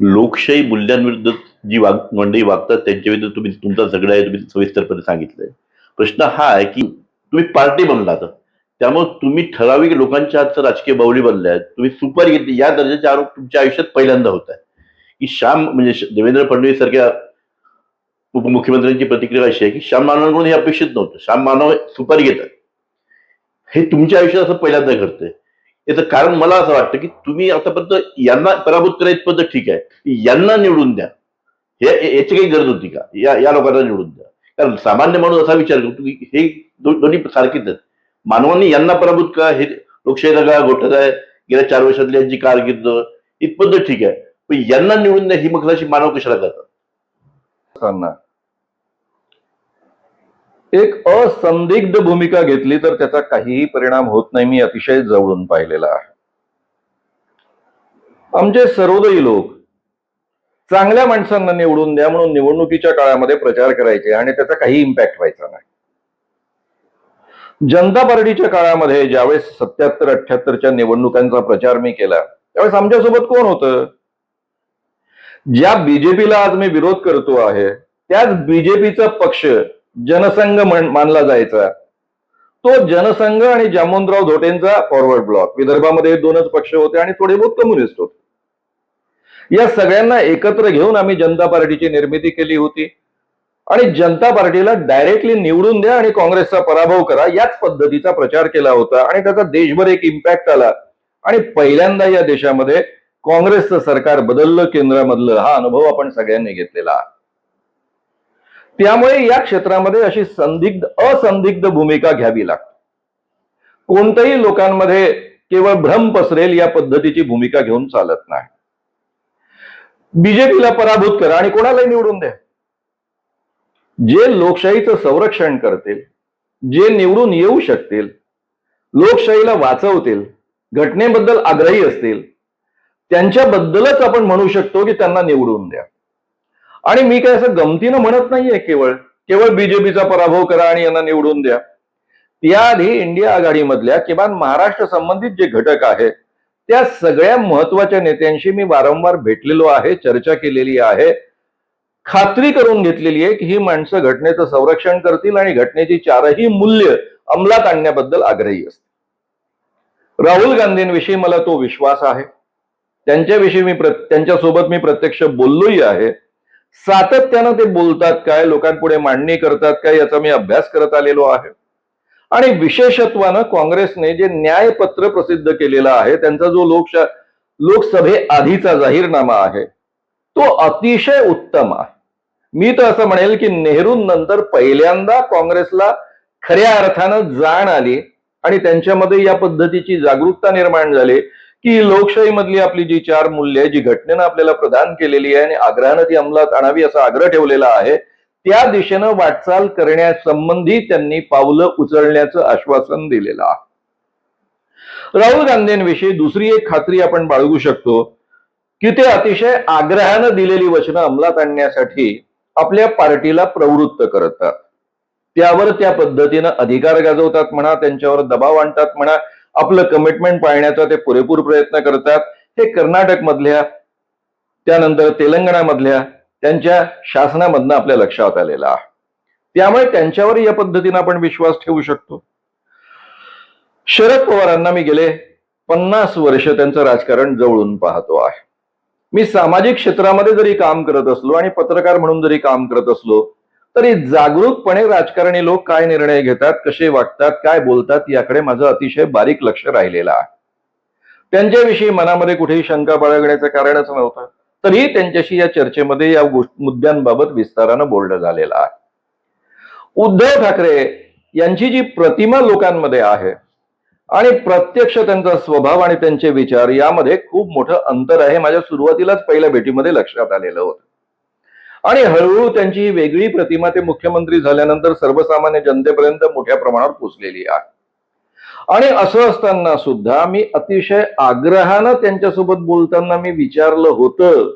लोकशाही मूल्यांविरुद्ध जी वाग मंडळी वागतात त्यांच्या विरुद्ध तुम्ही तुमचा झगडा आहे तुम्ही सविस्तरपणे सांगितलंय. प्रश्न हा आहे की तुम्ही पार्टी बनलात त्यामुळे तुम्ही ठराविक लोकांच्या हातचं राजकीय बाहुली बनल्या. आहेत तुम्ही सुपर घेतली. या दर्जाचे आरोप तुमच्या आयुष्यात पहिल्यांदा होत आहे की श्याम म्हणजे देवेंद्र फडणवीस सारख्या उपमुख्यमंत्र्यांची प्रतिक्रिया अशी आहे की श्याम मानवांकडून हे अपेक्षित नव्हतं. श्याम मानव सुपारी घेतात. हे तुमच्या आयुष्यात असं पहिल्यांदा घडतंय. याचं कारण मला असं वाटतं की तुम्ही आतापर्यंत यांना पराभूत करायचं पद्धत ठीक आहे. यांना निवडून द्या. हे याची काही गरज होती का? या या लोकांना निवडून द्या. कारण सामान्य माणूस असा विचार करतो की हे दो- दोन्ही सारखीच आहेत. मानवांनी यांना पराभूत का हे लोकशाहीचा काळ घोटाळा आहे. गेल्या चार वर्षातली यांची कारकीर्द इथपर्यंत ठीक आहे. पण यांना निवडून द्या ही मग मानव कशाला करतात? एक असंदिग्ध भूमिका घेतली तर त्याचा काहीही परिणाम होत नाही मी अतिशय जवळून पाहिलेला आहे. आमचे सर्वोदयी लोक चांगल्या माणसांना निवडून द्या म्हणून निवडणुकीच्या काळामध्ये प्रचार करायचे आणि त्याचा काही इम्पॅक्ट व्हायचा नाही. जनता पार्टीच्या काळामध्ये ज्यावेळेस सत्याहत्तर अठ्याहत्तरच्या निवडणुकांचा प्रचार मी केला त्यावेळेस आमच्यासोबत कोण होतं? ज्या बीजेपीला आज मी विरोध करतो आहे त्याच बीजेपीचा पक्ष जनसंघ मानला जायचा. तो जनसंघ आणि जामोनराव धोटेंचा फॉरवर्ड ब्लॉक विदर्भामध्ये दोनच पक्ष होते आणि थोडे बहुत कम्युनिस्ट होते. या सगळ्यांना एकत्र घेऊन आम्ही जनता पार्टीची निर्मिती केली होती. आणि जनता पार्टीला डायरेक्टली निवडून द्या आणि काँग्रेसचा पराभव करा याच पद्धतीचा प्रचार केला होता. आणि त्याचा देशभर एक इम्पॅक्ट आला. आणि पहिल्यांदा या देशामध्ये काँग्रेसचं सरकार बदललं केंद्रामधलं हा अनुभव आपण सगळ्यांनी घेतलेला आहे. त्यामुळे या क्षेत्रामध्ये अशी संदिग्ध असंदिग्ध भूमिका घ्यावी लागते. कोणत्याही लोकांमध्ये केवळ भ्रम पसरेल या पद्धतीची भूमिका घेऊन चालत नाही. बीजेपीला पराभूत करा आणि कोणालाही निवडून द्या. जे लोकशाहीचं संरक्षण करतील जे निवडून येऊ शकतील लोकशाहीला वाचवतील घटनेबद्दल आग्रही असतील त्यांच्याबद्दलच आपण म्हणू शकतो की त्यांना निवडून द्या. आणि मी काय असं गमतीनं म्हणत नाहीये केवळ केवळ बीजेपीचा पराभव करा आणि यांना निवडून द्या. त्याआधी इंडिया आघाडीमधल्या किमान महाराष्ट्र संबंधित जे घटक आहेत त्या सगळ्या महत्त्वाच्या नेत्यांशी मी वारंवार भेटलेलो आहे चर्चा केलेली आहे. खात्री करून घेतलेली आहे की ही माणसं घटनेचं संरक्षण करतील आणि घटनेची चारही मूल्य अंमलात आणण्याबद्दल आग्रही असतील. राहुल गांधींविषयी मला तो विश्वास आहे. त्यांच्याविषयी मी त्यांच्यासोबत मी प्रत्यक्ष बोललोही आहे. सातत्यानं ते बोलतात काय लोकांपुढे मांडणी करतात काय याचा मी अभ्यास करत आलेलो आहे. आणि विशेषत्वानं काँग्रेसने जे न्यायपत्र प्रसिद्ध केलेलं आहे त्यांचा जो लोकशा लोकसभे आधीचा जाहीरनामा आहे तो अतिशय उत्तम आहे. मी तर असं म्हणेल की नेहरूंनंतर पहिल्यांदा काँग्रेसला खऱ्या अर्थानं जाण आली आणि त्यांच्यामध्ये या पद्धतीची जागरूकता निर्माण झाली. की लोकशाही मधली आपली जी चार मूल्य आहे जी घटनेनं आपल्याला प्रदान केलेली आहे आणि आग्रहानं ती अंमलात आणावी असा आग्रह ठेवलेला आहे त्या दिशेनं वाटचाल करण्यासंबंधी त्यांनी पावलं उचलण्याचं आश्वासन दिलेलं आहे. राहुल गांधींविषयी दुसरी एक खात्री आपण बाळगू शकतो की ते अतिशय आग्रहानं दिलेली वचनं अंमलात आणण्यासाठी आपल्या पार्टीला प्रवृत्त करतात. त्यावर त्या पद्धतीनं अधिकार गाजवतात म्हणा त्यांच्यावर दबाव आणतात म्हणा आपलं कमिटमेंट पाळण्याचा ते पुरेपूर प्रयत्न करतात. हे कर्नाटक मधल्या त्यानंतर तेलंगणामधल्या त्यांच्या शासनामधनं आपल्या लक्षात आलेलं आहे. त्यामुळे त्यांच्यावर या पद्धतीनं आपण विश्वास ठेवू शकतो. शरद पवारांना मी गेले पन्नास वर्ष त्यांचं राजकारण जवळून पाहतो आहे. मी सामाजिक क्षेत्रामध्ये जरी काम करत असलो आणि पत्रकार म्हणून जरी काम करत असलो तरी जागरूकपणे राजकारणी लोक काय निर्णय घेतात कसे वागतात काय बोलतात याकडे माझं अतिशय बारीक लक्ष राहिलेलं आहे. त्यांच्याविषयी मनामध्ये कुठेही शंका बाळगण्याचं कारणच नव्हतं तरीही त्यांच्याशी या चर्चेमध्ये या मुद्द्यांबाबत विस्तारानं बोलणं झालेलं आहे. उद्धव ठाकरे यांची जी प्रतिमा लोकांमध्ये आहे आणि प्रत्यक्ष त्यांचा स्वभाव आणि त्यांचे विचार यामध्ये खूप मोठं अंतर आहे माझ्या सुरुवातीलाच पहिल्या भेटीमध्ये लक्षात आलेलं होतं. आणि हळूहळू त्यांची ही वेगळी प्रतिमा ते मुख्यमंत्री झाल्यानंतर सर्वसामान्य जनतेपर्यंत मोठ्या प्रमाणावर पोचलेली आहे. आणि असं असताना सुद्धा मी अतिशय आग्रहानं त्यांच्यासोबत बोलताना मी विचारलं होतं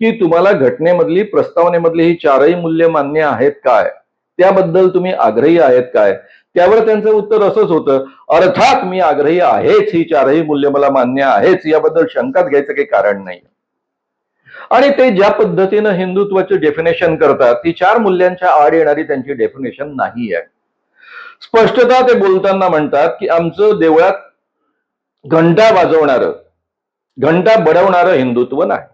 की तुम्हाला घटनेमधली प्रस्तावनेमधली ही चारही मूल्य मान्य आहेत काय? त्याबद्दल तुम्ही आग्रही आहेत काय? त्यावर त्यांचं उत्तर असंच होतं अर्थात मी आग्रही आहेच ही चारही मूल्य मला मान्य आहेच याबद्दल शंकाच घ्यायचं काही कारण नाही. आणि ते ज्या पद्धतीनं हिंदुत्वाचे डेफिनेशन करतात ती चार मूल्यांच्या आड येणारी त्यांची डेफिनेशन नाही आहे स्पष्टता ते बोलताना म्हणतात की आमचं देवळात घंटा वाजवणारं घंटा बडवणारं हिंदुत्व नाही.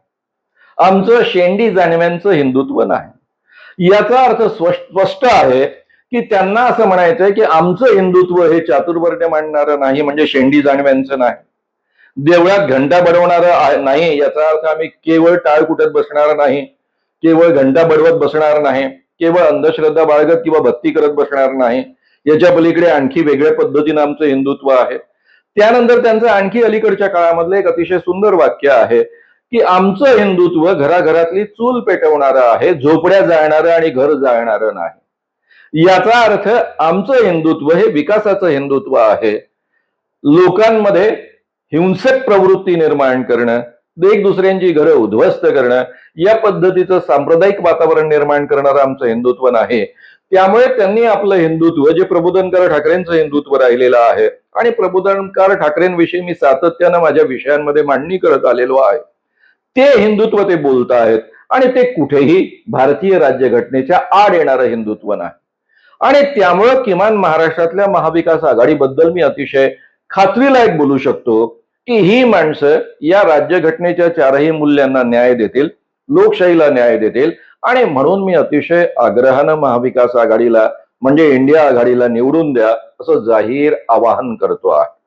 आमचं शेंडी जाणव्यांचं हिंदुत्व नाही. याचा अर्थ स्पष्ट स्पष्ट आहे की त्यांना असं म्हणायचंय की आमचं हिंदुत्व हे चातुर्वर्ण्य मांडणारं नाही म्हणजे शेंडी जाणव्यांचं नाही. देवळात घंटा बनवणार नाही याचा अर्थ आम्ही केवळ टाळ कुटत बसणार नाही केवळ घंटा बडवत बसणार नाही केवळ अंधश्रद्धा बाळगत किंवा भक्ती करत बसणार नाही याच्या पलीकडे आणखी वेगळ्या पद्धतीनं आमचं हिंदुत्व आहे. त्यानंतर त्यांचं आणखी अलीकडच्या काळामधलं एक अतिशय सुंदर वाक्य आहे की आमचं हिंदुत्व घराघरातली चूल पेटवणारं आहे झोपड्या जाळणारं आणि घर जाळणारं नाही. याचा अर्थ आमचं हिंदुत्व हे विकासाचं हिंदुत्व आहे. लोकांमध्ये हिंसक प्रवृत्ती निर्माण करणं एक दुसऱ्यांची घरं उद्ध्वस्त करणं या पद्धतीचं सांप्रदायिक वातावरण निर्माण करणारं आमचं हिंदुत्व नाही. त्यामुळे त्यांनी आपलं हिंदुत्व जे प्रबोधनकार ठाकरेंचं हिंदुत्व राहिलेलं आहे आणि प्रबोधनकार ठाकरेंविषयी मी सातत्यानं माझ्या विषयांमध्ये मांडणी करत आलेलो आहे. ते हिंदुत्व ते बोलत आहेत आणि ते कुठेही भारतीय राज्यघटनेच्या आड येणारं हिंदुत्व नाही. आणि त्यामुळं किमान महाराष्ट्रातल्या महाविकास आघाडीबद्दल मी अतिशय खात्रीलायक बोलू शकतो की ही माणसं या राज्यघटनेच्या चारही मूल्यांना न्याय देतील लोकशाहीला न्याय देतील आणि म्हणून मी अतिशय आग्रहानं महाविकास आघाडीला म्हणजे इंडिया आघाडीला निवडून द्या असं जाहीर आवाहन करतो आहे.